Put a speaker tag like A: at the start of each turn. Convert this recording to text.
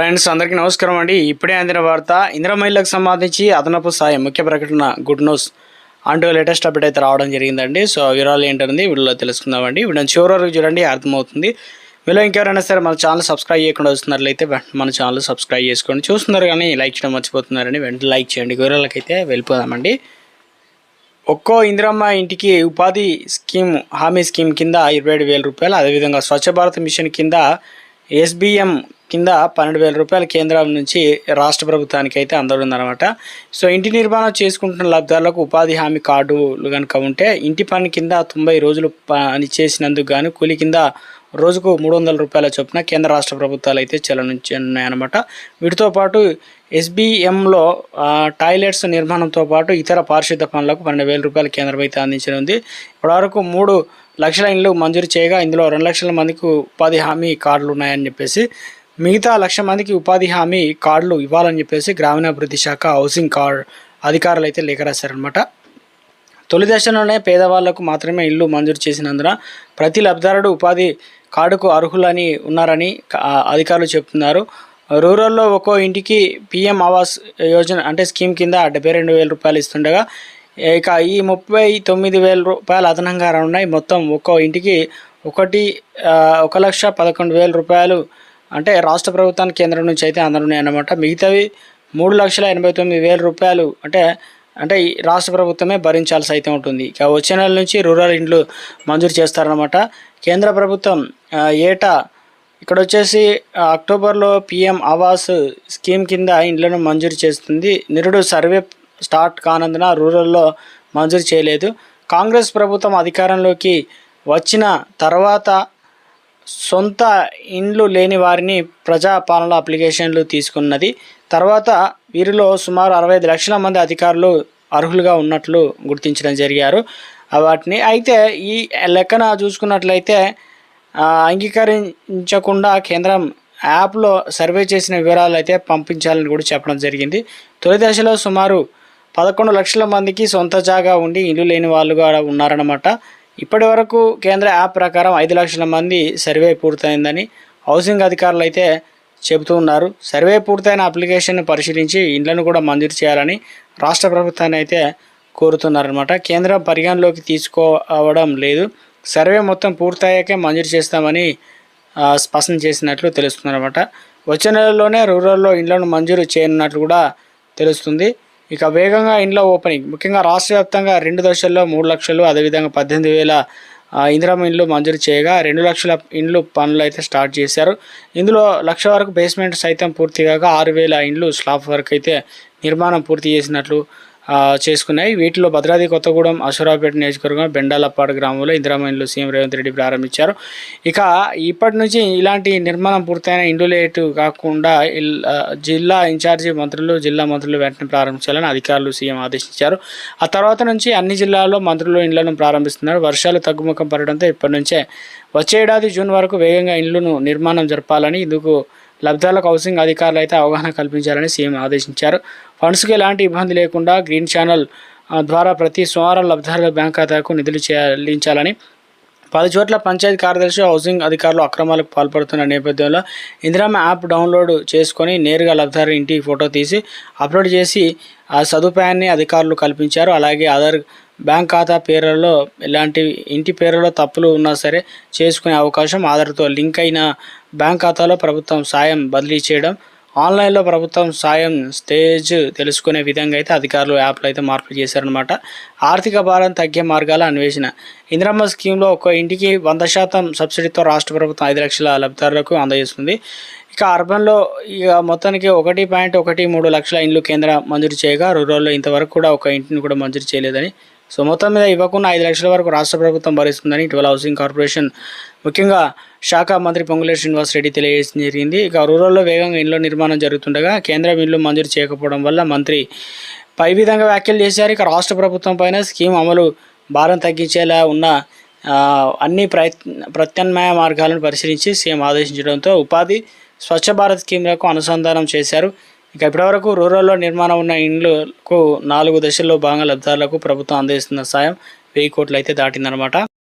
A: Friends అందరికీ నమస్కారం అండి. ఇప్పుడే అందిన వార్త ఇందిరా మహిళలకు సంబంధించి అదనపు సాయం ముఖ్య ప్రకటన గుడ్ న్యూస్ అంటూ లేటెస్ట్ అప్డేట్ అయితే రావడం జరిగిందండి. సో వివరాలు ఏంటనేది వీడియోలో తెలుసుకుందామండి. వీడియో చివరి వరకు చూడండి అర్థమవుతుంది. మీలో ఇంకెవరైనా సరే మన ఛానల్ సబ్స్క్రైబ్ చేయకుండా వస్తున్నట్లయితే మన ఛానల్ సబ్స్క్రైబ్ చేసుకోండి. చూస్తున్నారు కానీ లైక్ చేయడం మర్చిపోతున్నారని వెంటనే లైక్ చేయండి. వివరాలకైతే వెళ్ళిపోదామండి. ఒక్కో ఇందిరమ్మ ఇంటికి ఉపాధి స్కీమ్ హామీ స్కీమ్ కింద ఇరవై ఏడు వేల రూపాయలు. అదేవిధంగా స్వచ్ఛ భారత్ మిషన్ కింద ఎస్బిఎం కింద పన్నెండు వేల రూపాయల కేంద్రం నుంచి రాష్ట్ర ప్రభుత్వానికి అయితే అందనుందనమాట సో ఇంటి నిర్మాణం చేసుకుంటున్న లబ్ధారులకు ఉపాధి హామీ కార్డులు కనుక ఉంటే ఇంటి పని కింద తొంభై రోజులు పని చేసినందుకు గాను కూలి కింద రోజుకు మూడు వందల రూపాయల చొప్పున కేంద్ర రాష్ట్ర ప్రభుత్వాలు అయితే చెల్లనున్నాయన్నమాట వీటితో పాటు ఎస్బీఎంలో టాయిలెట్స్ నిర్మాణంతో పాటు ఇతర పారిశుద్ధ పనులకు పన్నెండు వేల రూపాయల కేంద్రం అయితే అందించనుంది. ఇప్పటివరకు మూడు లక్షల ఇండ్లు మంజూరు చేయగా ఇందులో రెండు లక్షల మందికి ఉపాధి హామీ కార్డులు ఉన్నాయని చెప్పేసి మిగతా లక్ష మందికి ఉపాధి హామీ కార్డులు ఇవ్వాలని చెప్పేసి గ్రామీణాభివృద్ధి శాఖ హౌసింగ్ కార్డ్ అధికారులు అయితే లేఖ రాశారనమాట తొలి దశలోనే పేదవాళ్ళకు మాత్రమే ఇల్లు మంజూరు చేసినందున ప్రతి లబ్ధిదారుడు ఉపాధి కార్డుకు అర్హులని ఉన్నారని అధికారులు చెప్తున్నారు. రూరల్లో ఒక్కో ఇంటికి పిఎం ఆవాస్ యోజన అంటే స్కీమ్ కింద డెబ్బై రెండు వేల రూపాయలు ఇస్తుండగా ఇక ఈ ముప్పై తొమ్మిది వేల రూపాయలు అదనంగా ఉన్నాయి మొత్తం ఒక్కో ఇంటికి ఒకటి ఒక లక్ష పదకొండు వేల రూపాయలు అంటే రాష్ట్ర ప్రభుత్వానికి కేంద్రం నుంచి అయితే అందనున్నాయి అన్నమాట మిగతావి మూడు లక్షల ఎనభై తొమ్మిది వేల రూపాయలు అంటే అంటే రాష్ట్ర ప్రభుత్వమే భరించాల్సి అయితే ఉంటుంది. ఇక వచ్చే నెల నుంచి రూరల్ ఇండ్లు మంజూరు చేస్తారనమాట కేంద్ర ప్రభుత్వం ఏటా ఇక్కడ వచ్చేసి అక్టోబర్లో పిఎం ఆవాస్ స్కీమ్ కింద ఇండ్లను మంజూరు చేస్తుంది. నిరుడు సర్వే స్టార్ట్ కానందున రూరల్లో మంజూరు చేయలేదు. కాంగ్రెస్ ప్రభుత్వం అధికారంలోకి వచ్చిన తర్వాత సొంత ఇండ్లు లేని వారిని ప్రజాపాలన అప్లికేషన్లు తీసుకున్నది. తర్వాత వీరిలో సుమారు అరవై ఐదు లక్షల మంది అధికారులు అర్హులుగా ఉన్నట్లు గుర్తించడం జరిగారు. వాటిని అయితే ఈ లెక్కన చూసుకున్నట్లయితే అంగీకరించకుండా కేంద్రం యాప్లో సర్వే చేసిన వివరాలు అయితే పంపించాలని కూడా చెప్పడం జరిగింది. తొలి దశలో సుమారు పదకొండు లక్షల మందికి సొంత జాగా ఉండి ఇల్లు లేని వాళ్ళు కూడా ఉన్నారన్నమాట. ఇప్పటి వరకు కేంద్ర యాప్ ప్రకారం ఐదు లక్షల మంది సర్వే పూర్తయిందని హౌసింగ్ అధికారులు అయితే చెబుతూ ఉన్నారు. సర్వే పూర్తయిన అప్లికేషన్ పరిశీలించి ఇండ్లను కూడా మంజూరు చేయాలని రాష్ట్ర ప్రభుత్వాన్ని అయితే కోరుతున్నారనమాట కేంద్రం పరిగణలోకి తీసుకోవడం లేదు. సర్వే మొత్తం పూర్తయ్యాకే మంజూరు చేస్తామని స్పష్టం చేసినట్లు తెలుస్తుందన్నమాట. వచ్చే నెలలోనే రూరల్లో ఇండ్లను మంజూరు చేయనున్నట్లు కూడా తెలుస్తుంది. ఇక వేగంగా ఇండ్ల ఓపెనింగ్. ముఖ్యంగా రాష్ట్ర వ్యాప్తంగా రెండు దశల్లో మూడు లక్షలు అదేవిధంగా పద్దెనిమిది వేల ఇందిరామ ఇండ్లు మంజూరు చేయగా రెండు లక్షల ఇండ్లు పనులు అయితే స్టార్ట్ చేశారు. ఇందులో లక్ష వరకు బేస్మెంట్ సైతం పూర్తి కాగా ఆరు వేల ఇండ్లు స్లాబ్ వరకు అయితే నిర్మాణం పూర్తి చేసినట్లు చేసుకున్నాయి. వీటిలో భద్రాద్రి కొత్తగూడెం అశ్వరావుపేట నియోజకవర్గం బెండాలప్పాడు గ్రామంలో ఇందిరామైన్లు సీఎం రేవంత్ రెడ్డి ప్రారంభించారు. ఇక ఇప్పటి నుంచి ఇలాంటి నిర్మాణం పూర్తయిన ఇండ్లు లేటు కాకుండా జిల్లా ఇన్ఛార్జి మంత్రులు జిల్లా మంత్రులు వెంటనే ప్రారంభించాలని అధికారులు సీఎం ఆదేశించారు. ఆ తర్వాత నుంచి అన్ని జిల్లాల్లో మంత్రులు ఇండ్లను ప్రారంభిస్తున్నారు. వర్షాలు తగ్గుముఖం పడడంతో ఇప్పటి నుంచే వచ్చే ఏడాది జూన్ వరకు వేగంగా ఇండ్లను నిర్మాణం జరపాలని ఇందుకు లబ్ధాలకు హౌసింగ్ అధికారులు అయితే అవగాహన కల్పించాలని సీఎం ఆదేశించారు. ఫండ్స్కి ఎలాంటి ఇబ్బంది లేకుండా గ్రీన్ ఛానల్ ద్వారా ప్రతి సోమవారం లబ్ధారుల బ్యాంక్ ఖాతాకు నిధులు చెల్లించాలని పది చోట్ల పంచాయతీ కార్యదర్శి హౌసింగ్ అధికారులు అక్రమాలకు పాల్పడుతున్న నేపథ్యంలో ఇందిరామ యాప్ డౌన్లోడ్ చేసుకొని నేరుగా లబ్ధిదారు ఇంటి ఫోటో తీసి అప్లోడ్ చేసి ఆ సదుపాయాన్ని అధికారులు కల్పించారు. అలాగే ఆధార్ బ్యాంక్ ఖాతా పేర్లలో ఎలాంటి ఇంటి పేర్లలో తప్పులు ఉన్నా సరే చేసుకునే అవకాశం ఆధార్తో లింక్ అయిన బ్యాంక్ ఖాతాలో ప్రభుత్వం సాయం బదిలీ చేయడం ఆన్లైన్లో ప్రభుత్వం సాయం స్టేజ్ తెలుసుకునే విధంగా అయితే అధికారులు యాప్లు అయితే మార్పులు చేశారనమాట ఆర్థిక భారం తగ్గే మార్గాల అన్వేషణ. ఇందిరమ్మ స్కీమ్లో ఒక ఇంటికి వంద శాతం సబ్సిడీతో రాష్ట్ర ప్రభుత్వం ఐదు లక్షల లబ్ధిదారులకు అందజేస్తుంది. ఇక అర్బన్లో ఇక మొత్తానికి ఒకటి పాయింట్ ఒకటి మూడు లక్షల ఇండ్లు కేంద్ర మంజూరు చేయగా రూరల్లో ఇంతవరకు కూడా ఒక ఇంటిని కూడా మంజూరు చేయలేదని సో మొత్తం మీద ఇవ్వకుండా ఐదు లక్షల వరకు రాష్ట్ర ప్రభుత్వం భరిస్తుందని ఇటీవల హౌసింగ్ కార్పొరేషన్ ముఖ్యంగా శాఖ మంత్రి పొంగులే శ్రీనివాస్ రెడ్డి తెలియజేసిన జరిగింది. ఇక రూరల్లో వేగంగా ఇండ్ల నిర్మాణం జరుగుతుండగా కేంద్రం ఇండ్లు మంజూరు చేయకపోవడం వల్ల మంత్రి పై విధంగా వ్యాఖ్యలు చేశారు. ఇక రాష్ట్ర ప్రభుత్వం పైన స్కీమ్ అమలు భారం తగ్గించేలా ఉన్న అన్ని ప్రయత్న ప్రత్యామ్నాయ మార్గాలను పరిశీలించి సీఎం ఆదేశించడంతో ఉపాధి స్వచ్ఛ భారత్ స్కీమ్లకు అనుసంధానం చేశారు. ఇక ఇప్పటివరకు రూరల్లో నిర్మాణం ఉన్న ఇండ్లకు నాలుగు దశల్లో భాగంగా లబ్ధారులకు ప్రభుత్వం అందిస్తున్న సాయం వెయ్యి కోట్లు అయితే దాటిందనమాట